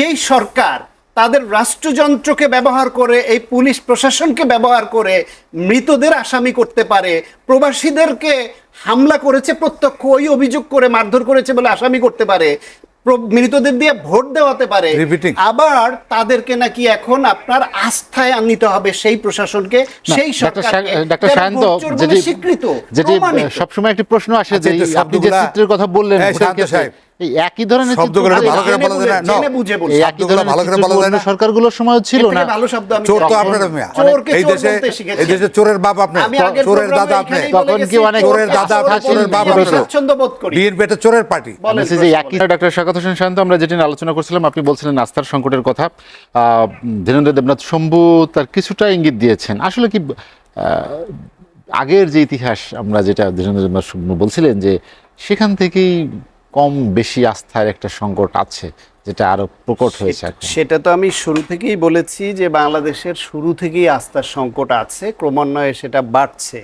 যেই সরকার তাদের রাষ্ট্রযন্ত্রকে ব্যবহার করে এই পুলিশ প্রশাসনকে ব্যবহার করে মৃতদের আসামি করতে পারে প্রবাসীদেরকে হামলা করেছে প্রত্যক্ষ ওই অভিযোগ করে মারধর করেছে বলে আসামি করতে পারে মৃতদের দিয়ে ভোট দেওয়াতে পারে আবার তাদেরকে নাকি এখন আপনার আস্থায় আনিতে হবে সেই প্রশাসনকে সেই স্বীকৃত যেটি সবসময় একটি প্রশ্ন আসে যে আপনি যে চিত্রের কথা বললেন এই একই ধরনের শব্দগুলো ভালো করে বলা যায় না। বুঝে- একই ধরনের ভালো করে বলা যায় না। সরকারগুলোর সময় ছিল না। ভালো শব্দ আমি চোর তো আপনারা মিয়া। এই দেশে এই দেশে চোরের বাপ আপনি চোরের দাদা আপনি তখন কি অনেক চোরের দাদা আপনি, চোরের বাপ আপনি। স্বাচ্ছন্দ্য বোধ করি। একটা চোরের পার্টি। বলেন, বলছি যে একই ডক্টর শাকাত হোসেন শান্ত আমরা যেটি নিয়ে আলোচনা করছিলাম আপনি বলছিলেন আস্থার সংকটের কথা। আহ, ধীরেন্দ্র দেবনাথ শম্ভু তার কিছুটা ইঙ্গিত দিয়েছেন। আসলে কি আহ, আগের যে ইতিহাস আমরা যেটা ধীরেন্দ্র দেবনাথ শম্ভু বলছিলেন যে সেখান থেকেই কম বেশি আস্থার একটা সংকট আছে যেটা আরও প্রকট হয়েছে। সেটা তো আমি শুরু থেকেই বলেছি যে বাংলাদেশের শুরু থেকেই আস্থার সংকট আছে ক্রমান্বয়ে সেটা বাড়ছে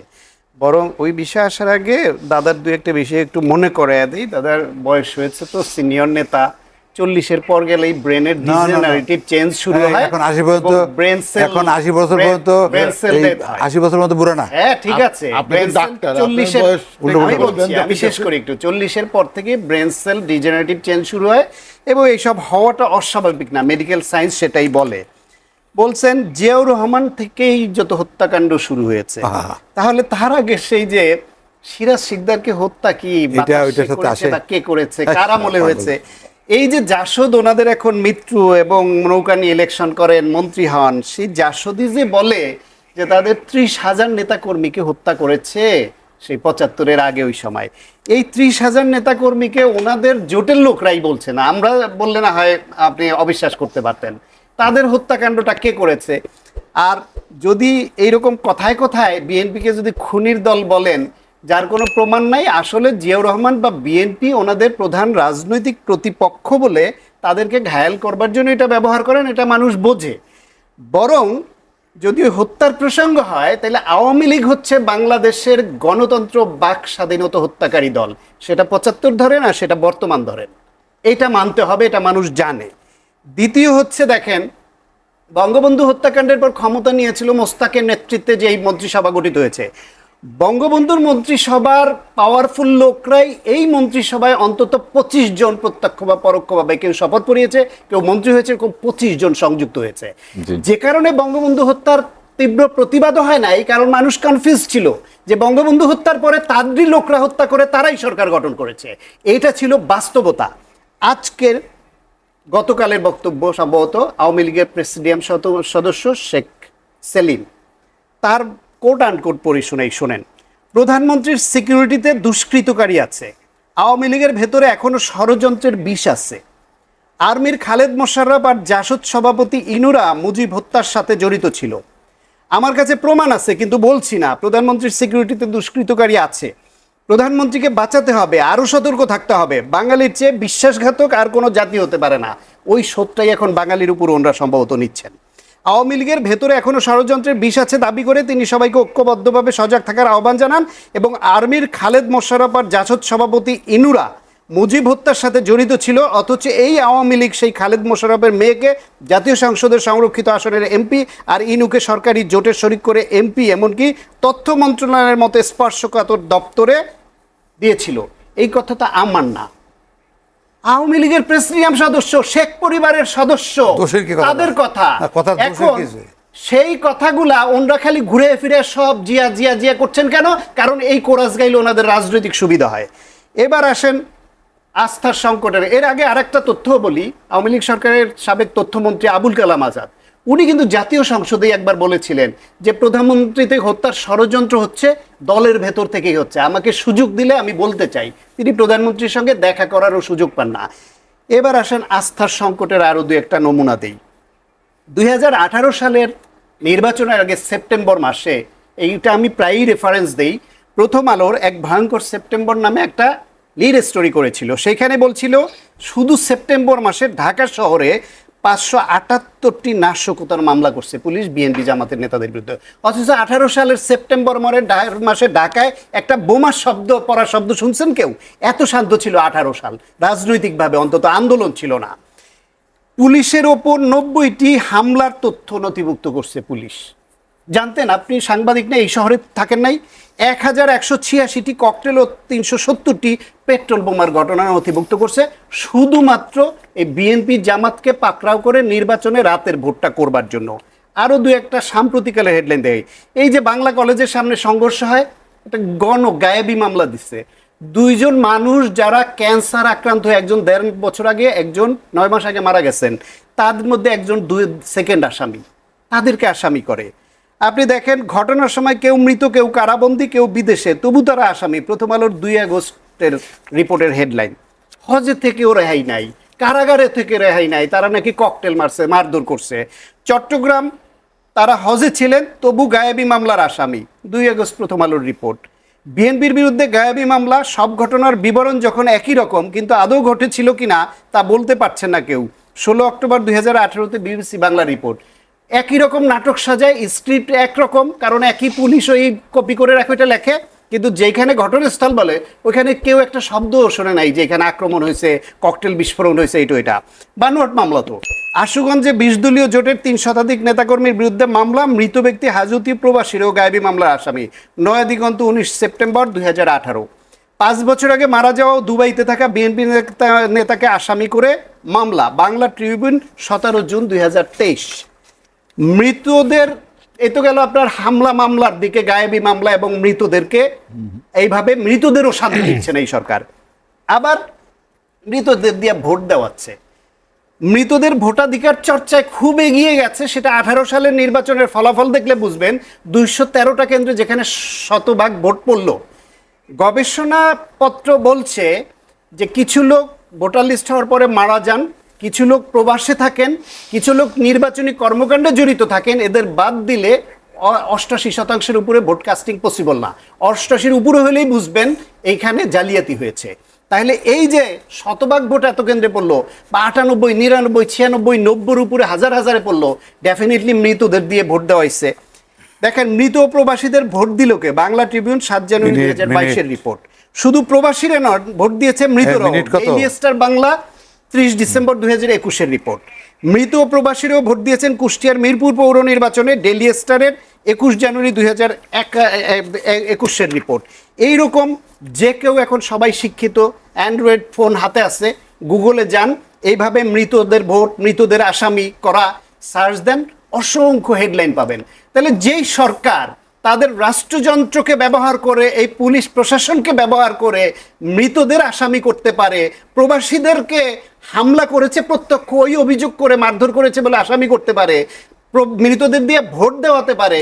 বরং ওই বিষয়ে আসার আগে দাদার দু একটা বিষয়ে একটু মনে করে দিই দাদার বয়স হয়েছে তো সিনিয়র নেতা চল্লিশের পর গেলেই ব্রেনের। ডিজেনারেটিভ চেঞ্জ শুরু হ্যাঁ, এখন আশি পর্যন্ত ব্রেন সেল এখন আশি বছর পর্যন্ত আশি বছর মতো বুড়ো না। হ্যাঁ ঠিক আছে। আপনি তো brain cell ডাক্তার, আপনার 40 এর- বয়স উল্টো আমি উল্টো বলছি, বলবেন, আমি ঠিক শেষ করি একটু। চল্লিশের পর থেকে ব্রেন সেল ডিজেনারেটিভ চেঞ্জ শুরু হয় এবং এইসব হওয়াটা অস্বাভাবিক না। মেডিকেল সায়েন্স সেটাই বলে। বলছেন জিয়াউর রহমান থেকেই যত হত্যাকাণ্ড শুরু হয়েছে। তাহলে তার আগে সেই যে সিরাজ শিকদারকে হত্যা কি কে করেছে? কার আমলে হয়েছে? এই যে জাসদ ওনাদের এখন মৃত্যু এবং নৌকা নিয়ে ইলেকশন করেন মন্ত্রী হন, সেই জাসদই যে বলে যে তাদের ত্রিশ হাজার নেতা কর্মীকে হত্যা করেছে, সেই পঁচাত্তরের আগে ওই সময়। এই ত্রিশ হাজার নেতা কর্মীকে ওনাদের জোটের লোকরাই বলছে না। আমরা বললে না হয় আপনি অবিশ্বাস করতে পারতেন। তাদের হত্যাকাণ্ডটা কে করেছে? আর যদি এইরকম কথায় কথায় বিএনপিকে যদি খুনির দল বলেন যার কোনো প্রমাণ নাই, আসলে জিয়াউর রহমান বা বিএনপি ওনাদের প্রধান রাজনৈতিক প্রতিপক্ষ বলে তাদেরকে ঘায়াল করবার জন্য এটা ব্যবহার করেন, এটা মানুষ বোঝে। বরং যদি হত্যার প্রসঙ্গ হয়, তাহলে আওয়ামী লীগ হচ্ছে বাংলাদেশের গণতন্ত্র বাক স্বাধীনতা হত্যাকারী দল। সেটা পঁচাত্তর ধরেন আর সেটা বর্তমান ধরেন। এটা মানতে হবে, এটা মানুষ জানে। দ্বিতীয় হচ্ছে দেখেন, বঙ্গবন্ধু হত্যাকাণ্ডের পর ক্ষমতা নিয়েছিল মোস্তাকের নেতৃত্বে যে এই মন্ত্রিসভা গঠিত হয়েছে। বঙ্গবন্ধুর মন্ত্রিসভার পাওয়ারফুল লোকরাই এই মন্ত্রিসভায় অন্তত পঁচিশ জন প্রত্যক্ষ বা পরোক্ষভাবে কেউ শপথ পড়িয়েছে কেউ মন্ত্রী হয়েছে এরকম পঁচিশ জন সংযুক্ত হয়েছে। যে কারণে বঙ্গবন্ধু হত্যার তীব্র প্রতিবাদও হয় নাই কারণ মানুষ কনফিউজ ছিল যে বঙ্গবন্ধু হত্যার পরে তাদেরই লোকরা হত্যা করে তারাই সরকার গঠন করেছে। এইটা ছিল বাস্তবতা। আজকের গতকালের বক্তব্য সম্ভবত আওয়ামী লীগের প্রেসিডিয়াম সদ- সদস্য শেখ সেলিম। তার কোট আন্ড কোট পড়ি শুনেই শোনেন। প্রধানমন্ত্রীর সিকিউরিটিতে দুষ্কৃতকারী আছে। আওয়ামী লীগের ভেতরে এখনও ষড়যন্ত্রের বিষ আছে। আর্মির খালেদ মোশাররফ আর জাসদ সভাপতি ইনুরা মুজিব হত্যার সাথে জড়িত ছিল। আমার কাছে প্রমাণ আছে, কিন্তু বলছি না, প্রধানমন্ত্রীর সিকিউরিটিতে দুষ্কৃতকারী আছে। প্রধানমন্ত্রীকে বাঁচাতে হবে, আরও সতর্ক থাকতে হবে। বাঙালির চেয়ে বিশ্বাসঘাতক আর কোনো জাতি হতে পারে না। ওই শোধটাই এখন বাঙালির উপর ওনরা সম্ভবত নিচ্ছেন। আওয়ামী লীগের ভেতরে এখনও ষড়যন্ত্রের বিষ আছে দাবি করে তিনি সবাইকে ঐক্যবদ্ধভাবে সজাগ থাকার আহ্বান জানান এবং আর্মির খালেদ মোশাররফ আর জাসদ সভাপতি ইনুরা মুজিব হত্যার সাথে জড়িত ছিল, অথচ এই আওয়ামী লীগ সেই খালেদ মোশারফের মেয়েকে জাতীয় সংসদের সংরক্ষিত আসনের এমপি আর ইনুকে সরকারি জোটের শরিক করে এমপি এমনকি তথ্য মন্ত্রণালয়ের মতো স্পর্শকাতর দপ্তরে দিয়েছিল। এই কথাটা আমার না। আওয়ামী লীগের প্রেসিডিয়াম সদস্য শেখ পরিবারের সদস্য? তাদের কথা। এখন সেই কথাগুলা ওনরা খালি ঘুরে ফিরে সব জিয়া জিয়া জিয়া করছেন কেন? কারণ এই কোরাস গাইলে ওনাদের রাজনৈতিক সুবিধা হয়। এবার আসেন আস্থার সংকটের। এর আগে আরেকটা তথ্য বলি। আওয়ামী লীগ সরকারের সাবেক তথ্যমন্ত্রী আবুল কালাম আজাদ। উনি কিন্তু জাতীয় সংসদে একবার বলেছিলেন যে প্রধানমন্ত্রী থেকে হত্যার ষড়যন্ত্র হচ্ছে, দলের ভেতর থেকেই হচ্ছে। আমাকে সুযোগ দিলে আমি বলতে চাই, তিনি প্রধানমন্ত্রীর সঙ্গে দেখা করারও সুযোগ পান না। এবার আসেন আস্থার সংকটের আরও দু একটা নমুনা দেই। দুই সালের নির্বাচনের আগে সেপ্টেম্বর মাসে, এইটা আমি প্রায়ই রেফারেন্স দেই, প্রথম আলোর এক ভয়ঙ্কর সেপ্টেম্বর নামে একটা লিড স্টোরি করেছিল। সেখানে বলছিল, শুধু সেপ্টেম্বর মাসে ঢাকা শহরে পাঁচশো আটাত্তরটি নাশকতার মামলা করছে পুলিশ, বিএনপি জামাতের নেতাদের বিরুদ্ধে। অথচ আঠারো সালের সেপ্টেম্বর মরে মাসে ঢাকায় একটা বোমা শব্দ, পড়া শব্দ শুনছেন কেউ? এত শান্ত ছিল আঠারো সাল। রাজনৈতিকভাবে অন্তত আন্দোলন ছিল না। পুলিশের ওপর নব্বইটি হামলার তথ্য নথিভুক্ত করছে পুলিশ। জানতেন আপনি সাংবাদিক না, এই শহরে থাকেন নাই? এক হাজার একশো ছিয়াশিটি ককটেল ও তিনশো সত্তরটি পেট্রোল বোমার ঘটনা নথিভুক্ত করছে। শুধুমাত্র এই বিএনপি জামাতকে পাকড়াও করে নির্বাচনে রাতের ভোটটা করবার জন্য। আরও দু একটা সাম্প্রতিকালের হেডলাইন দেয় এই যে বাংলা কলেজের সামনে সংঘর্ষ হয়, একটা গণ গায়েবী মামলা দিচ্ছে। দুইজন মানুষ যারা ক্যান্সার আক্রান্ত হয়ে একজন দেড় বছর আগে, একজন নয় মাস আগে মারা গেছেন। তাদের মধ্যে একজন দুই সেকেন্ড আসামি। তাদেরকে আসামি করে। আপনি দেখেন, ঘটনার সময় কেউ মৃত, কেউ কারাবন্দী, কেউ বিদেশে। তবু তারা আসামি। প্রথম আলোর দুই আগস্টের রিপোর্টের হেডলাইন। হজে থেকেও রেহাই নাই। কারাগারে থেকে রেহাই নাই। তারা নাকি ককটেল মারছে, মারধর করছে। চট্টগ্রাম, তারা হজে ছিলেন, তবু গায়েবী মামলার আসামি। দুই আগস্ট প্রথম আলোর রিপোর্ট। বিএনপির বিরুদ্ধে গায়েবী মামলা, সব ঘটনার বিবরণ যখন একই রকম, কিন্তু আদৌ ঘটেছিল কিনা তা বলতে পারছেন না কেউ। ষোলো অক্টোবর দুই হাজার আঠেরোতে বিবিসি বাংলা রিপোর্ট। একই রকম নাটক সাজায় স্ক্রিপ্ট একরকম কারণ একই পুলিশ ওই কপি করে রাখে ওইটা লেখে। কিন্তু যেখানে ঘটনাস্থল বলে, ওইখানে কেউ একটা শব্দও শোনে নাই যে এখানে আক্রমণ হয়েছে ককটেল বিস্ফোরণ হয়েছে, এইটা এটা। বানোয়াট মামলা তো। আশুগঞ্জে বিশ দলীয় জোটের তিন শতাধিক নেতাকর্মীর বিরুদ্ধে মামলা, মৃত ব্যক্তি হাজতি প্রবাসীরও গায়েবী মামলার আসামি। নয়া দিগন্ত উনিশ সেপ্টেম্বর দুই পাঁচ বছর আগে মারা যাওয়া দুবাইতে থাকা বিএনপি নেতা নেতাকে আসামি করে মামলা, বাংলা ট্রিবিউন সতেরো জুন দুই হাজার তেইশ। মৃতদের এ তো গেল আপনার হামলা মামলার দিকে গায়েবী মামলা এবং মৃতদেরকে এইভাবে মৃতদেরও শান্তি দিচ্ছেন এই সরকার। আবার মৃতদের দিয়ে ভোট দেওয়াচ্ছে। মৃতদের ভোটাধিকার চর্চায় খুব এগিয়ে গেছে সেটা আঠারো সালের নির্বাচনের ফলাফল দেখলে বুঝবেন দুইশো তেরোটা কেন্দ্রে যেখানে শতভাগ ভোট পড়ল। গবেষণাপত্র বলছে যে কিছু লোক ভোটার লিস্ট হওয়ার পরে মারা যান কিছু লোক প্রবাসে থাকেন কিছু লোক নির্বাচনী কর্মকাণ্ডে জড়িত থাকেন এদের বাদ দিলে অষ্টাশি শতাংশের উপরে ভোট কাস্টিং পসিবল না। অষ্টাশির উপরে হলেই বুঝবেন এইখানে জালিয়াতি হয়েছে। তাহলে এই যে শতভাগ ভোট এত কেন্দ্রে পড়ল বা আটানব্বই নিরানব্বই ছিয়ানব্বই নব্বইয়ের উপরে হাজার হাজারে পড়ল ডেফিনেটলি মৃতদের দিয়ে ভোট দেওয়া হয়েছে। দেখেন মৃত প্রবাসীদের ভোট দিল কে? বাংলা ট্রিবিউন সাত জানুয়ারি দুই হাজার বাইশের রিপোর্ট শুধু প্রবাসীরা নয় ভোট দিয়েছে মৃতরাও। হ্যাঁ, স্টার বাংলা ত্রিশ ডিসেম্বর দুই হাজার একুশের রিপোর্ট। মৃত প্রবাসীরাও ভোট দিয়েছেন কুষ্টিয়ার মিরপুর পৌর নির্বাচনে, ডেলি স্টারের একুশ জানুয়ারি দুই হাজার একুশের রিপোর্ট। এইরকম যে কেউ এখন সবাই শিক্ষিত, অ্যান্ড্রয়েড ফোন হাতে আছে, গুগলে যান, এইভাবে মৃতদের ভোট, মৃতদের আসামি করা, সার্চ দেন, অসংখ্য হেডলাইন পাবেন। তাহলে যেই সরকার তাদের রাষ্ট্রযন্ত্রকে ব্যবহার করে এই পুলিশ প্রশাসনকে ব্যবহার করে মৃতদের আসামি করতে পারে। প্রবাসীদেরকে হামলা করেছে প্রত্যক্ষ ওই অভিযোগ করে মারধর করেছে বলে আসামি করতে পারে। মৃতদের দিয়ে ভোট দেওয়াতে পারে।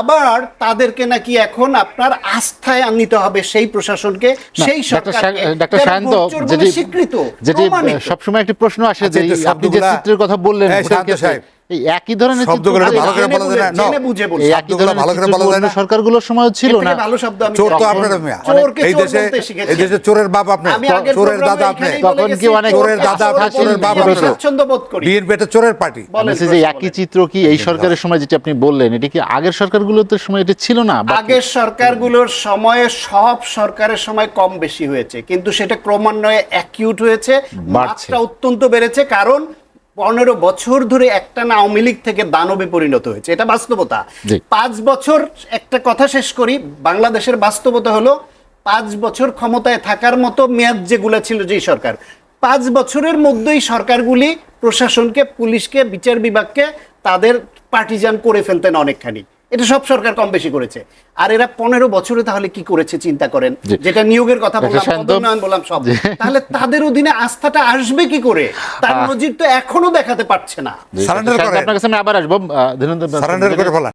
আবার তাদেরকে নাকি এখন আপনার আস্থায় আনিতে হবে সেই প্রশাসনকে সেই স্বীকৃত? যেটি সবসময় একটি প্রশ্ন আসে আচ্ছা, যে আপনি যে চিত্রের কথা বললেন এই একই ধরনের ভালো করে বলা যায় না বুঝে- জেনে বুঝে বলছি। এই একই ধরনের ভালো করে বলা যায় না। সরকারগুলোর সময় ছিল না ভালো শব্দ আমি চোর তো আপনারা মিয়া এই দেশে এই দেশে চোরের বাপ আপনি চোরের দাদা আপনি তখন কি অনেক চোরের দাদা, চোরের বাপ বলতে আপনারা। স্বাচ্ছন্দ্য বোধ করি একটা চোরের পার্টি বলছে যে একই চিত্র কি এই সরকারের সময় যেটা আপনি বললেন এটা কি আগের সরকারগুলোতে সময় এটা ছিল না? আগের সরকারগুলোর সময়ে সব সরকারের সময় কম বেশি হয়েছে কিন্তু সেটা ক্রমান্বয়ে অ্যাকিউট হয়েছে। মাত্রা অত্যন্ত বেড়েছে কারণ পনেরো বছর ধরে একটা না আওয়ামী লীগ থেকে দানবে পরিণত হয়েছে। এটা বাস্তবতা। পাঁচ বছর একটা কথা শেষ করি বাংলাদেশের বাস্তবতা হলো পাঁচ বছর ক্ষমতায় থাকার মতো মেয়াদ যেগুলো ছিল যেই সরকার। পাঁচ বছরের মধ্যেই সরকারগুলি প্রশাসনকে পুলিশকে বিচার বিভাগকে তাদের পার্টিজান করে ফেলতেন অনেকখানি। এটা সব সরকার কম বেশি করেছে। আর এরা পনেরো বছরে তাহলে কি করেছে চিন্তা করেন? যেটা নিয়োগের কথা বললাম পদোন্নয়ন বললাম সব। তাহলে তাদের অধীনে আস্থাটা আসবে কি করে? তার নজির তো এখনও দেখাতে পারছে না। আপনার কাছে আমি আবার আসব সারেন্ডার করে ফেলা।